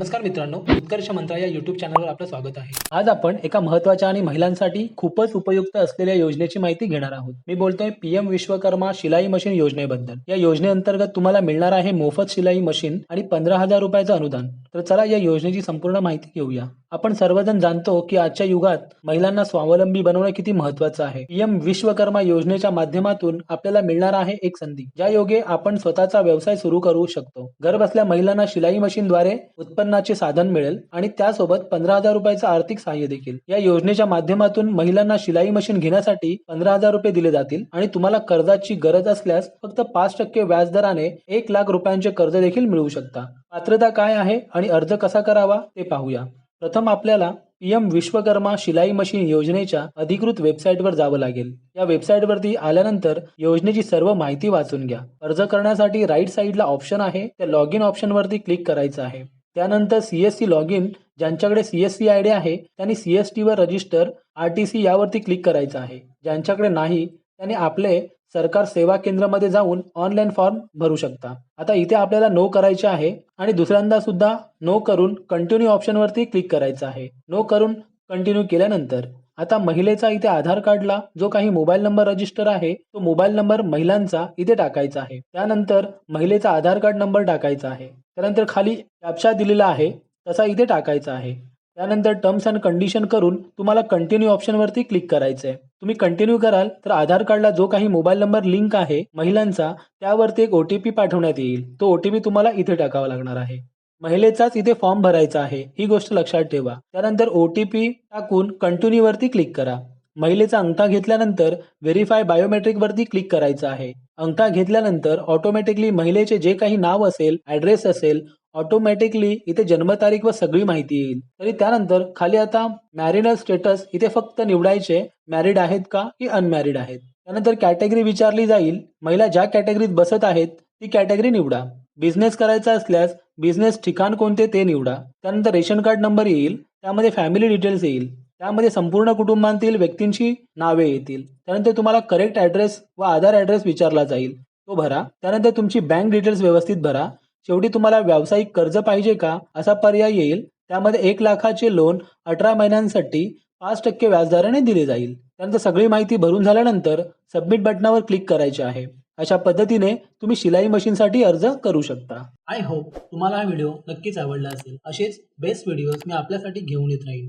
नमस्कार मित्रांनो उत्कर्ष मंत्रा या युट्यूब चॅनलवर आपलं स्वागत आहे. आज आपण एका महत्त्वाच्या आणि महिलांसाठी खूपच उपयुक्त असलेल्या योजनेची माहिती घेणार आहोत. मी बोलतोय पीएम विश्वकर्मा शिलाई मशीन योजनेबद्दल. या योजनेअंतर्गत तुम्हाला मिळणार आहे मोफत शिलाई मशीन आणि पंधरा हजार रुपयाचं अनुदान. तर चला या योजनेची संपूर्ण माहिती घेऊया. आपण सर्वजण जाणतो की आजच्या युगात महिलांना स्वावलंबी बनवणं किती महत्वाचं आहे. पीएम विश्वकर्मा योजनेच्या माध्यमातून आपल्याला मिळणार आहे एक संधी. ज्या योगे आपण स्वतःचा व्यवसाय सुरू करू शकतो. घर बसल्या महिलांना शिलाई मशीनद्वारे उत्पन्नाचे साधन मिळेल आणि त्यासोबत पंधरा हजार रुपयाचं आर्थिक सहाय्य देखील. या योजनेच्या माध्यमातून महिलांना शिलाई मशीन घेण्यासाठी पंधरा हजार रुपये दिले जातील आणि तुम्हाला कर्जाची गरज असल्यास फक्त पाच टक्के व्याजदराने एक लाख रुपयांचे कर्ज देखील मिळू शकता. पात्रता काय आहे आणि अर्ज कसा करावा ते पाहूया. प्रथम आपल्याला पीएम विश्वकर्मा शिलाई मशीन योजनेच्या अधिकृत वेबसाईटवर जावं लागेल. या वेबसाईटवरती आल्यानंतर योजनेची सर्व माहिती वाचून घ्या. अर्ज करण्यासाठी राईट साईडला ऑप्शन आहे. त्या लॉग इन ऑप्शनवरती क्लिक करायचं आहे. त्यानंतर C S C log in ज्यांच्याकडे C S C I D आहे त्यांनी C S register R T C यावरती क्लिक करायचं आहे. ज्यांच्याकडे नाही त्यांनी आपले सरकार सेवा केंद्रामध्ये जाऊन ऑनलाईन फॉर्म भरू शकता. आता इथे आपल्याला नो करायचे आहे. आणि दुसऱ्यांदा सुद्धा नो करून कंटिन्यू ऑप्शनवरती क्लिक करायचं आहे. नो करून कंटिन्यू केल्यानंतर आता महिलेचा इथे आधार कार्डला जो काही मोबाईल नंबर रजिस्टर आहे तो मोबाईल नंबर महिलांचा इथे टाकायचा आहे. त्यानंतर महिलेचा आधार कार्ड नंबर टाकायचा आहे. त्यानंतर खाली कॅप्शा दिलेला आहे तसा इथे टाकायचा आहे. त्यानंतर टर्म्स अँड कंडिशन करून तुम्हाला कंटिन्यू ऑप्शनवरती क्लिक करायचं आहे तुम्ही कंटिन्यू कराल तर आधार कार्डला जो काही मोबाईल नंबर लिंक आहे महिलांचा त्यावरती एक ओ टी पी पाठवण्यात येईल. तो ओ टी पी तुम्हाला इथे टाकावा लागणार आहे. महिलेचाच इथे फॉर्म भरायचा आहे. ही गोष्ट लक्षात ठेवा. त्यानंतर ओ टी पी टाकून कंटिन्यू वरती क्लिक करा. महिलेचा अंगठा घेतल्यानंतर व्हेरीफाय बायोमेट्रिक वरती क्लिक करायचं आहे. अंगठा घेतल्यानंतर ऑटोमॅटिकली महिलेचे जे काही नाव असेल ऍड्रेस असेल ऑटोमॅटिकली इथे जन्मतारीख व सगळी माहिती येईल. तरी त्यानंतर खाली आता मॅरिनल स्टेटस इथे फक्त निवडायचे मॅरिड आहेत का की अनमॅरिड आहेत? त्यानंतर कॅटेगरी विचारली जाईल. महिला ज्या कॅटेगरीत बसत आहेत ती कॅटेगरी निवडा. बिझनेस करायचा असल्यास बिझनेस ठिकाण कोणते ते निवडा. त्यानंतर रेशन कार्ड नंबर येईल त्यामध्ये फॅमिली डिटेल्स येईल. त्यामध्ये संपूर्ण कुटुंबांतील व्यक्तींची नावे येतील. त्यानंतर तुम्हाला करेक्ट ॲड्रेस व आधार ॲड्रेस विचारला जाईल. तो भरा. त्यानंतर तुमची बँक डिटेल्स व्यवस्थित भरा. शेवटी तुम्हाला व्यावसायिक कर्ज पाहिजे का? असा पर्याय येईल. त्यामध्ये एक लाखाचे लोन अठरा महिन्यांसाठी पाच टक्के व्याजदराने दिले जाईल. त्यानंतर सगळी माहिती भरून झाल्यानंतर सबमिट बटनावर क्लिक करायचे आहे. अशा पद्धतीने तुम्ही शिलाई मशीनसाठी अर्ज करू शकता. आय होप तुम्हाला हा व्हिडिओ नक्कीच आवडला असेल. असेच बेस्ट व्हिडिओज मी आपल्यासाठी घेऊन येत राहीन.